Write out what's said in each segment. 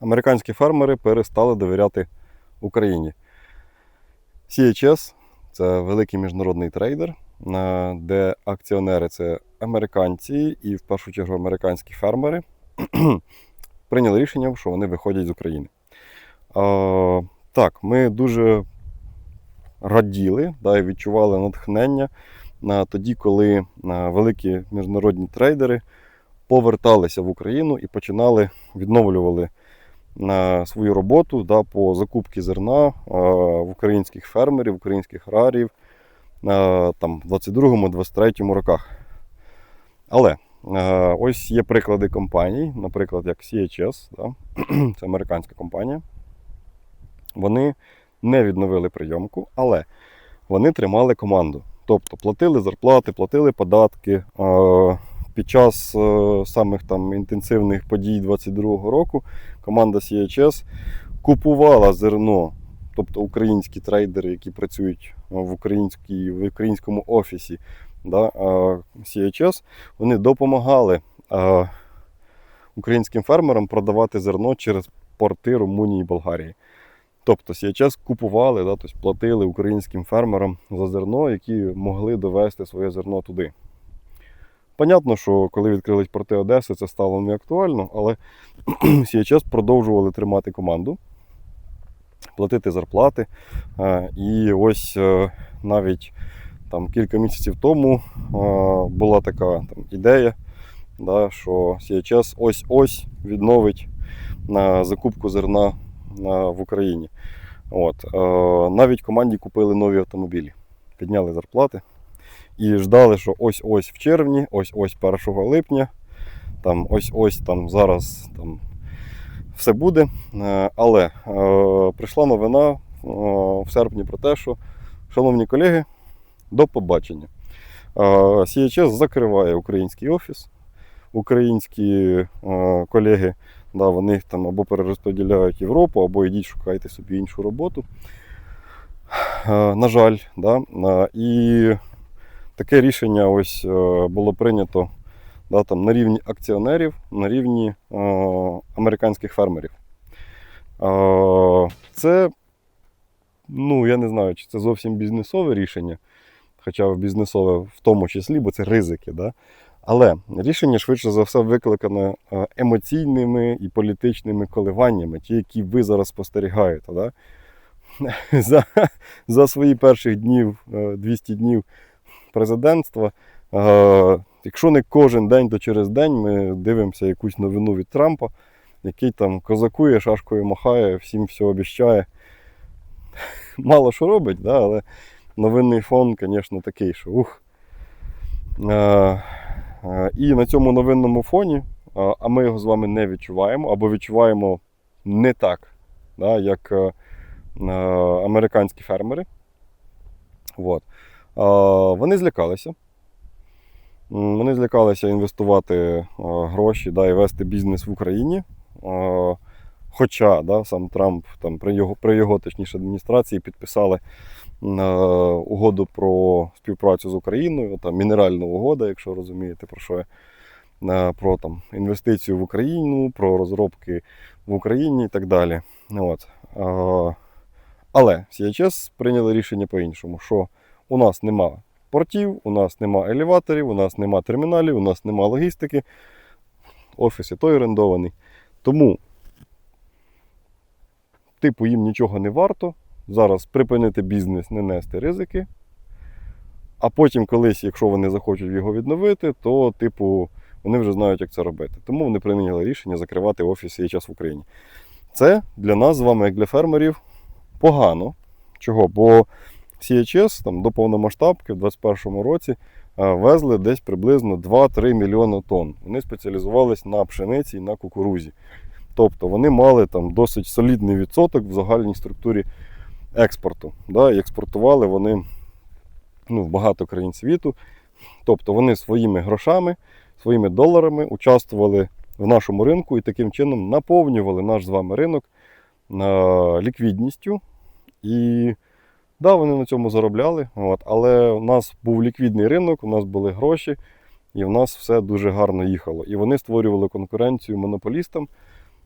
американські фермери перестали довіряти Україні. CHS це великий міжнародний трейдер, е, де акціонери це американці і в першу чергу американські фермери прийняли рішення, що вони виходять з України. Е, Так, ми дуже раділи да, і відчували натхнення на тоді, коли е, великі міжнародні трейдери поверталися в Україну і починали відновлювали свою роботу да, по закупці зерна е, в українських фермерів, українських аграріїв е, там, в 22-23 роках. Але е, ось є приклади компаній, наприклад, як CHS, да, це американська компанія. Вони не відновили прийомку, але вони тримали команду. Тобто платили зарплати, платили податки. Е, Під час е, самих там інтенсивних подій 22-го року команда CHS купувала зерно, тобто українські трейдери, які працюють в, українській, в українському офісі да, е, CHS, вони допомагали е, українським фермерам продавати зерно через порти Румунії і Болгарії. Тобто CHS купували, да, тобто платили українським фермерам за зерно, які могли довести своє зерно туди. Понятно, що коли відкрились порти Одеси, це стало не актуально, але CHS продовжували тримати команду, платити зарплати. Е, І ось е, навіть там, кілька місяців тому е, була така там, ідея, да, що CHS ось-ось відновить на закупку зерна в Україні. От. Навіть команді купили нові автомобілі, підняли зарплати і ждали, що ось-ось в червні, ось-ось 1 липня, там ось-ось там зараз там все буде. Е, Але е, прийшла новина е, в серпні про те, що, шановні колеги, до побачення. Е, CHS закриває український офіс. Українські е, колеги, да, вони там або перерозподіляють Європу, або йдіть шукайте собі іншу роботу. Е, На жаль, да. Е, і таке рішення ось е, було прийнято да, там, на рівні акціонерів, на рівні е, американських фермерів. Е, це, ну, я не знаю, чи це зовсім бізнесове рішення, хоча бізнесове в тому числі, бо це ризики. Да? Але рішення швидше за все викликане е, емоційними і політичними коливаннями, ті, які ви зараз спостерігаєте. Да? За, за свої перших днів, е, 200 днів президентства. Е, Якщо не кожен день, то через день ми дивимося якусь новину від Трампа, який там козакує, шашкою махає, всім все обіщає. Мало що робить, да, але новинний фон, звісно, такий, що ух. Е, е, І на цьому новинному фоні, а ми його з вами не відчуваємо, або відчуваємо не так, да, як американські фермери. От. Вони злякалися. Вони злякалися інвестувати гроші да, і вести бізнес в Україні. Хоча да, сам Трамп там, при його, при його точніше, адміністрації підписали е, угоду про співпрацю з Україною, там, мінеральна угода, якщо розумієте, про що я. Про там, інвестицію в Україну, про розробки в Україні і так далі. От. Е, Але CHS прийняли рішення по-іншому, що у нас нема портів, у нас нема елеваторів, у нас нема терміналів, у нас нема логістики. Офіс і той орендований. Тому, типу, їм нічого не варто. Зараз припинити бізнес, не нести ризики. А потім, колись, якщо вони захочуть його відновити, то, типу, вони вже знають, як це робити. Тому вони прийняли рішення закривати офіс час в Україні. Це для нас з вами, як для фермерів, погано. Чого? Бо CHS там, до повномасштабки в 2021 році е, везли десь приблизно 2-3 мільйони тонн. Вони спеціалізувались на пшениці і на кукурузі. Тобто вони мали там досить солідний відсоток в загальній структурі експорту. Да? І експортували вони ну, в багато країн світу. Тобто вони своїми грошами, своїми доларами участвували в нашому ринку і таким чином наповнювали наш з вами ринок е, ліквідністю. І да, вони на цьому заробляли. От, але у нас був ліквідний ринок, у нас були гроші, і в нас все дуже гарно їхало. І вони створювали конкуренцію монополістам.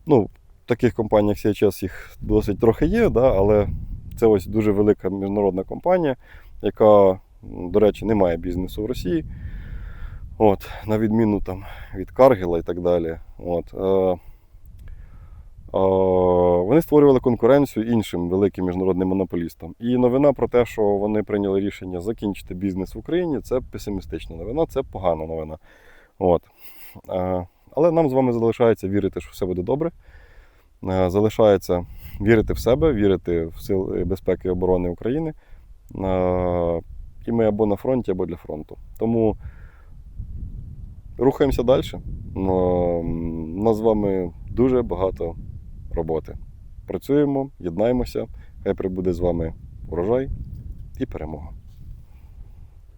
Ну, таких компаній, як CHS, їх досить трохи є, да, але це ось дуже велика міжнародна компанія, яка, до речі, не має бізнесу в Росії. От, на відміну там, від Каргіла і так далі. От, е, вони створювали конкуренцію іншим великим міжнародним монополістам. І новина про те, що вони прийняли рішення закінчити бізнес в Україні, це песимістична новина, це погана новина. От. Е, але нам з вами залишається вірити, що все буде добре. Е, залишається вірити в себе, вірити в сили безпеки і оборони України. Е, і ми або на фронті, або для фронту. Тому рухаємося далі. Нас з вами дуже багато роботи. Працюємо, єднаємося, хай прибуде з вами урожай і перемога.